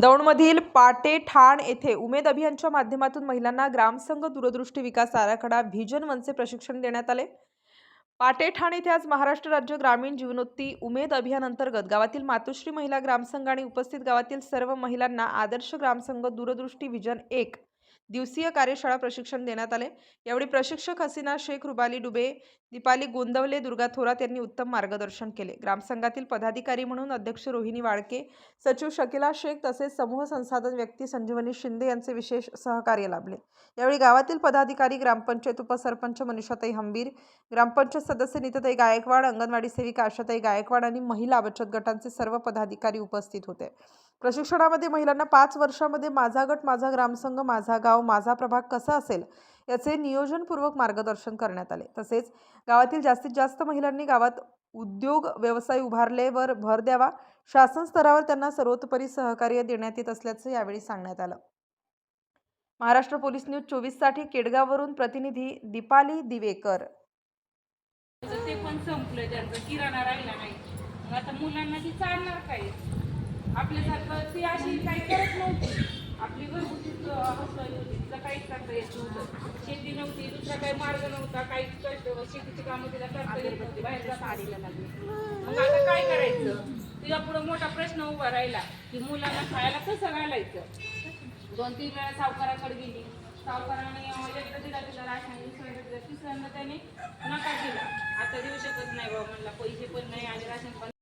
दौंडमधील पाटे ठाण येथे उमेद अभियानच्या माध्यमातून महिलांना ग्रामसंघ दूरदृष्टी विकास आराखडा व्हिजन वनचे प्रशिक्षण देण्यात आले. पाटेठाण येथे आज महाराष्ट्र राज्य ग्रामीण जीवनोत्ती उमेद अभियान अंतर्गत गावातील मातोश्री महिला ग्रामसंघ आणि उपस्थित गावातील सर्व महिलांना आदर्श ग्रामसंघ दूरदृष्टी व्हिजन एक दिवसीय कार्यशाळा प्रशिक्षण देण्यात आले. यावेळी प्रशिक्षक हसीना शेख रुबाली डुबे दीपाली गोंदवले दुर्गा थोरात यांनी उत्तम मार्गदर्शन केले. ग्रामसंघातील पदाधिकारी म्हणून अध्यक्ष रोहिणी वाळके सचिव शकिला शेख तसेच समूह संसाधन व्यक्ती संजीवनी शिंदे यांचे विशेष सहकार्य लाभले. यावेळी गावातील पदाधिकारी ग्रामपंचायत उपसरपंच मनीषाताई हंबीर ग्रामपंचायत सदस्य नीताताई गायकवाड अंगणवाडी सेविका आशाताई गायकवाड आणि महिला बचत गटांचे सर्व पदाधिकारी उपस्थित होते. प्रशिक्षणामध्ये महिलांना पाच वर्षामध्ये माझा गट माझा ग्रामसंघ माझा गाव माझा प्रभाग कसा असेल याचे नियोजनपूर्वक मार्गदर्शन करण्यात आले. तसेच गावातील जास्तीत जास्त महिलांनी गावात उद्योग व्यवसाय उभारलेवर भर द्यावा. शासन स्तरावर त्यांना सर्वतोपरी सहकार्य देण्यात येत असल्याचं यावेळी सांगण्यात आलं. महाराष्ट्र पोलीस न्यूज चोवीससाठी केडगाववरून प्रतिनिधी दीपाली दिवेकर. ते पण संपलं त्यांचं. किराणा राहिला नाही. आता मुलांना ती चालणार काय? आपल्यासारखं ती अशी काही करत नव्हती. आपली घरगुती हाऊसवाईफ होती. तिला काहीच करता येत नव्हतं. शेती नव्हती दुसरा काही मार्ग नव्हता काहीच कष्ट शेतीची कामं तिला करता येत नव्हती. बाहेर जात आलेला लागली मग आता काय करायचं? तिला पुढे मोठा प्रश्न उभा राहिला की मुलांना खायला कसं घालायचं? दोन तीन वेळा सावकाराकडे गेली. सावकाराने एकदा दिला तिला राशन दुसऱ्या दिला तिसऱ्यांदा त्याने नकार दिला. आता देऊ शकत नाही बाबा म्हणला पैसे पण नाही आणि राशन पण